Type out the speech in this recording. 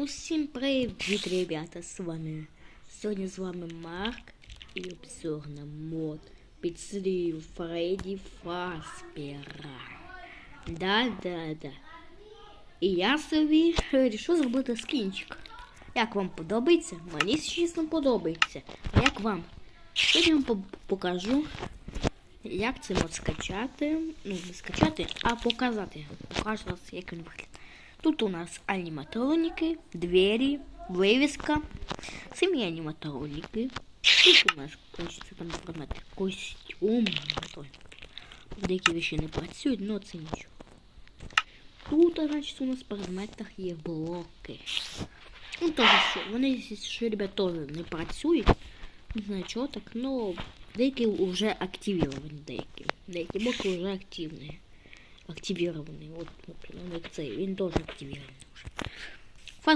Усім привіт, ребята, з вами. Сьогодні з вами Марк і обзор на мод під серію Фредді Фаспера. Да, да, да. І я собі вирішив зробити скінчик. Як вам подобається? Мені чесно подобається. А як вам? Сьогодні я вам покажу, як це мод скачати. Ну, не скачати, а показати. Покажу вас, як він виглядає. Тут у нас аниматроники, двери, вывеска, самі аниматроники. Тут у нас хочеться там предмети. Костюм. Деякі вещи не працюють, але це нічого. Тут, значить, у нас в предметах є блоки. Ну, теж, вони, що, ребят, теж не працюють. Не знаю, чого так, но деякі вже активіровані, деякі. Деякі блоки вже активні активірований. Вот, например, як цей, Он тоже активірований вже.